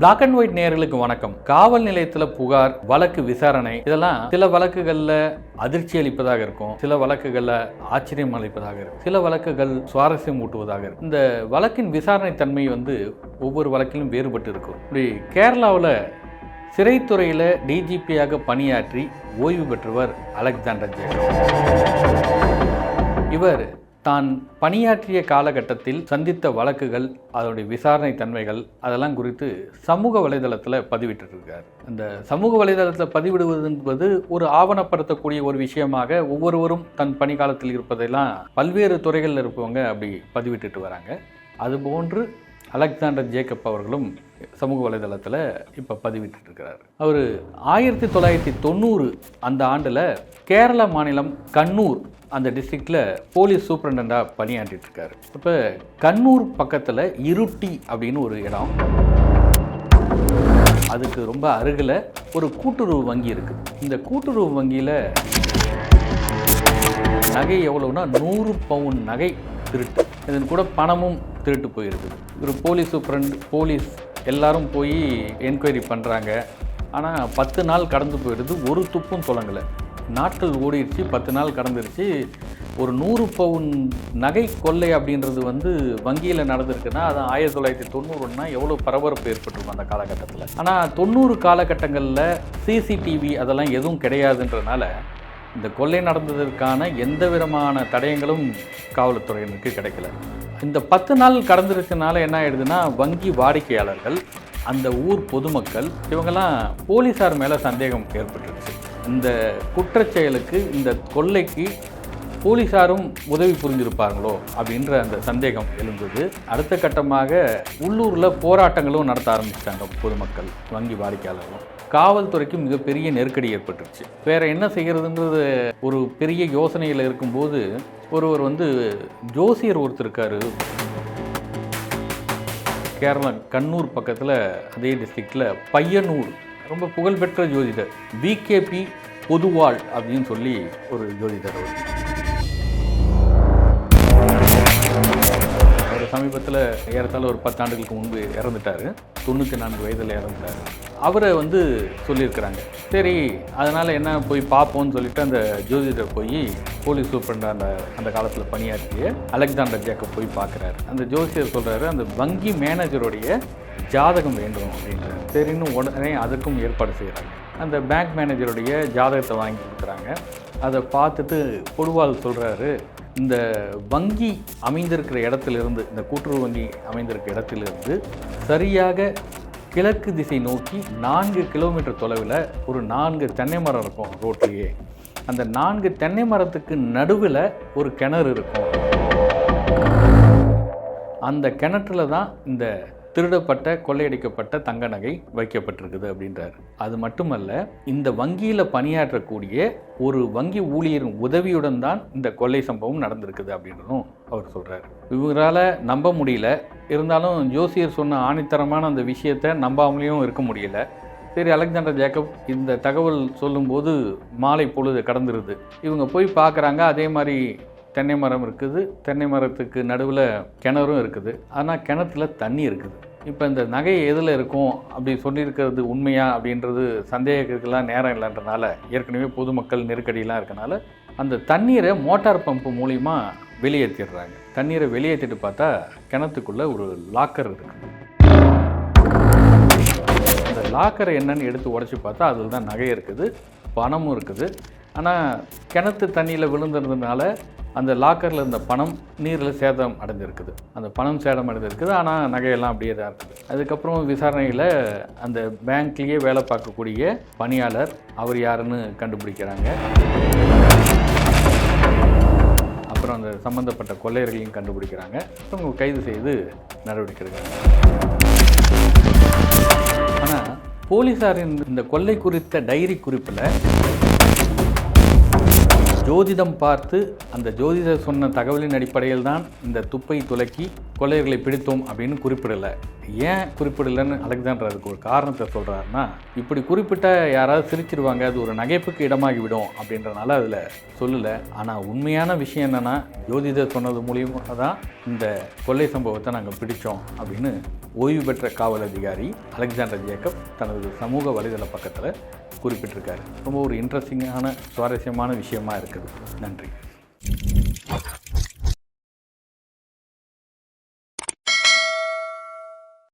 Black and white நேர்களுக்கு வணக்கம். காவல் நிலையத்துல புகார் வழக்கு விசாரணை இதெல்லாம் சில வழக்குகள்ல அதிர்ச்சி அளிப்பதாக இருக்கும். சில வழக்குகள்ல ஆச்சரியம் அளிப்பதாக இருக்கும். சில வழக்குகள் சுவாரஸ்யம் ஊட்டுவதாக இருக்கும். இந்த வழக்கின் விசாரணை தன்மை வந்து ஒவ்வொரு வழக்கிலும் வேறுபட்டு இருக்கும். இப்படி கேரளாவில் சிறைத்துறையில் டிஜிபியாக பணியாற்றி ஓய்வு பெற்றவர் அலெக்சாண்டர் ஜேக்கப் இவர் தான் பணியாற்றிய காலகட்டத்தில் சந்தித்த வழக்குகள் அதனுடைய விசாரணை தன்மைகள் அதெல்லாம் குறித்து சமூக வலைதளத்தில் பதிவிட்டிருக்கார். அந்த சமூக வலைதளத்தில் பதிவிடுவது என்பது ஒரு ஆவணப்படுத்தக்கூடிய ஒரு விஷயமாக ஒவ்வொருவரும் தன் பணிக்காலத்தில் இருப்பதெல்லாம் பல்வேறு துறைகளில் இருப்பவங்க அப்படி பதிவிட்டுட்டு வராங்க. அதுபோன்று அலெக்சாண்டர் ஜேக்கப் அவர்களும் சமூக வலைதளத்தில் இப்போ பதிவிட்டு இருக்கிறார் அவர் ஆயிரத்தி தொள்ளாயிரத்தி தொண்ணூறு அந்த ஆண்டில் கேரள மாநிலம் கண்ணூர் அந்த டிஸ்ட்ரிக்டில் போலீஸ் சூப்பரண்டாக பணியாற்றிட்டுருக்காரு. இப்போ கண்ணூர் பக்கத்தில் இருட்டி அப்படின்னு ஒரு இடம். அதுக்கு ரொம்ப அருகில் ஒரு கூட்டுறவு வங்கி இருக்குது இந்த கூட்டுறவு வங்கியில் நகை எவ்வளோன்னா நூறு பவுன் நகை திருட்டு. இதன் கூட பணமும் திருட்டு போயிருக்குது ஒரு போலீஸ் சூப்பரண்ட் போலீஸ் எல்லாரும் போய் என்கொயரி பண்ணுறாங்க ஆனால் பத்து நாள் கடந்து போயிடுது ஒரு துப்பும் தொடங்கலை. நாட்கள் ஓடிடுச்சு பத்து நாள் கடந்துருச்சு. ஒரு நூறு பவுன் நகை கொள்ளை அப்படின்றது வந்து வங்கியில் நடந்திருக்குன்னா அது ஆயிரத்தி தொள்ளாயிரத்தி தொண்ணூறுனா எவ்வளோ பரபரப்பு ஏற்பட்டிருக்கும் அந்த காலகட்டத்தில். ஆனால் தொண்ணூறு காலகட்டங்களில் சிசிடிவி அதெல்லாம் எதுவும் கிடையாதுன்றனால இந்த கொள்ளை நடந்ததற்கான எந்த விதமான தடயங்களும் காவல்துறையினருக்கு கிடைக்கல. இந்த பத்து நாள் கடந்துருச்சுனால என்ன ஆயிடுதுன்னா வங்கி வாடிக்கையாளர்கள் அந்த ஊர் பொதுமக்கள் இவங்கெல்லாம் போலீஸார் மேலே சந்தேகம் ஏற்பட்டு இந்த குற்றச்செயலுக்கு இந்த கொள்ளைக்கு போலீஸாரும் உதவி புரிஞ்சிருப்பாங்களோ அப்படின்ற அந்த சந்தேகம் எழுந்தது. அடுத்த கட்டமாக உள்ளூரில் போராட்டங்களும் நடத்த ஆரம்பிச்சிட்டாங்க பொதுமக்கள் வங்கி வாடிக்கையாளர்களும். காவல்துறைக்கு மிகப்பெரிய நெருக்கடி ஏற்பட்டுருச்சு. வேற என்ன செய்கிறதுன்றது ஒரு பெரிய யோசனையில் இருக்கும்போது ஒருவர் வந்து ஜோசியர் ஒருத்தர் இருக்காரு. கேரளா கண்ணூர் பக்கத்தில் அதே டிஸ்ட்ரிக்டில் பையனூர் ரொம்ப புகழ்பெற்ற ஜோதிடர். பிகேபி பொதுவாள் அப்படின்னு சொல்லி ஒரு ஜோதிடர் அவர். அவர் சமீபத்தில் ஏறத்தாழ ஒரு பத்தாண்டுகளுக்கு முன்பு இறந்துட்டார். தொண்ணூற்றி நான்கு வயதில் இறந்துட்டார். அவரை வந்து சொல்லியிருக்கிறாங்க. சரி அதனால் என்ன போய் பார்ப்போம்னு சொல்லிட்டு அந்த ஜோதிடர் போய் போலீஸ் சூப்பரண்டாக அந்த அந்த காலத்தில் பணியாற்றிய அலெக்சாண்டர் ஜேக்கப் போய் பார்க்குறாரு. அந்த ஜோசியர் சொல்கிறாரு அந்த வங்கி மேனேஜருடைய ஜாதகம் வேண்டும் அப்படின்னு சரின்னு உடனே அதுக்கும் ஏற்பாடு செய்கிறாங்க அந்த பேங்க் மேனேஜருடைய ஜாதகத்தை வாங்கி கொடுக்குறாங்க. அதை பார்த்துட்டு பொடுவால் சொல்கிறாரு இந்த வங்கி அமைந்திருக்கிற இடத்துலேருந்து இந்த கூட்டுறவு வங்கி அமைந்திருக்கிற இடத்திலிருந்து சரியாக கிழக்கு திசை நோக்கி நான்கு கிலோமீட்டர் தொலைவில் ஒரு நான்கு தென்னை மரம் இருக்கும் ரோட்லேயே. அந்த நான்கு தென்னை மரத்துக்கு நடுவில் ஒரு கிணறு இருக்கும். அந்த கிணற்றுல தான் இந்த திருடப்பட்ட கொள்ளையடிக்கப்பட்ட தங்க நகை வைக்கப்பட்டிருக்குது அப்படின்றார். அது மட்டுமல்ல இந்த வங்கியில் பணியாற்றக்கூடிய ஒரு வங்கி ஊழியரின் உதவியுடன் தான் இந்த கொள்ளை சம்பவம் நடந்திருக்குது அப்படின்றதும் அவர் சொல்கிறார் இவரால் நம்ப முடியல. இருந்தாலும் ஜோசியர் சொன்ன ஆணித்தரமான அந்த விஷயத்தை நம்பாமலேயும் இருக்க முடியல. சரி அலெக்சாண்டர் ஜேக்கப் இந்த தகவல் சொல்லும்போது மாலை பொழுது கடந்துருது. இவங்க போய் பார்க்குறாங்க அதே மாதிரி தென்னை மரம் இருக்குது. தென்னை மரத்துக்கு நடுவில் கிணறும் இருக்குது. ஆனால் கிணத்துல தண்ணி இருக்குது. இப்போ இந்த நகை எதில் இருக்கும் அப்படி சொல்லியிருக்கிறது உண்மையா அப்படின்றது சந்தேகத்துக்கெல்லாம் நேரம் இல்லைன்றனால ஏற்கனவே பொதுமக்கள் நெருக்கடியெலாம் இருக்கனால அந்த தண்ணீரை மோட்டார் பம்பு மூலிமா வெளியேற்றிடுறாங்க தண்ணீரை வெளியேற்றிட்டு பார்த்தா கிணத்துக்குள்ளே ஒரு லாக்கர் இருக்குது அந்த லாக்கரை என்னன்னு எடுத்து உடச்சி பார்த்தா அதில் தான் நகை இருக்குது. பணமும் இருக்குது. ஆனால் கிணத்து தண்ணியில் விழுந்துருந்ததுனால அந்த லாக்கரில் இருந்த பணம் நீரில் சேதம் அடைஞ்சிருக்குது அந்த பணம் சேதம் அடைஞ்சிருக்குது ஆனால் நகையெல்லாம் அப்படியே தான் இருக்குது. அதுக்கப்புறம் விசாரணையில் அந்த பேங்க்லேயே வேலை பார்க்கக்கூடிய பணியாளர் அவர் யாருன்னு கண்டுபிடிக்கிறாங்க. அப்புறம் அந்த சம்மந்தப்பட்ட கொள்ளையர்களையும் கண்டுபிடிக்கிறாங்க. அவங்க கைது செய்து நடவடிக்கை எடுக்கிறாங்க. ஆனால் போலீஸாரின் இந்த கொள்ளை குறித்த டைரி குறிப்பில் ஜோதிடம் பார்த்து அந்த ஜோதிடர் சொன்ன தகவலின் அடிப்படையில் தான் இந்த துப்பை துலக்கி கொள்ளையர்களை பிடித்தோம் அப்படின்னு குறிப்பிடலை. ஏன் குறிப்பிடலைன்னு அலெக்சாண்டர் அதுக்கு ஒரு காரணத்தை சொல்கிறாருன்னா இப்படி குறிப்பிட்ட யாராவது சிரிச்சிருவாங்க அது ஒரு நகைப்புக்கு இடமாகிவிடும் அப்படின்றனால அதில் சொல்லலை. ஆனால் உண்மையான விஷயம் என்னென்னா ஜோதிடர் சொன்னது மூலியமாக தான் இந்த கொள்ளை சம்பவத்தை நாங்கள் பிடித்தோம் அப்படின்னு ஓய்வு பெற்ற காவல் அதிகாரி அலெக்சாண்டர் ஜேக்கப் தனது சமூக வலைதள பக்கத்தில் குறிப்பிட்டிருக்காரு. ரொம்ப ஒரு இன்ட்ரெஸ்டிங்கான சுவாரஸ்யமான விஷயமா இருக்குது. நன்றி.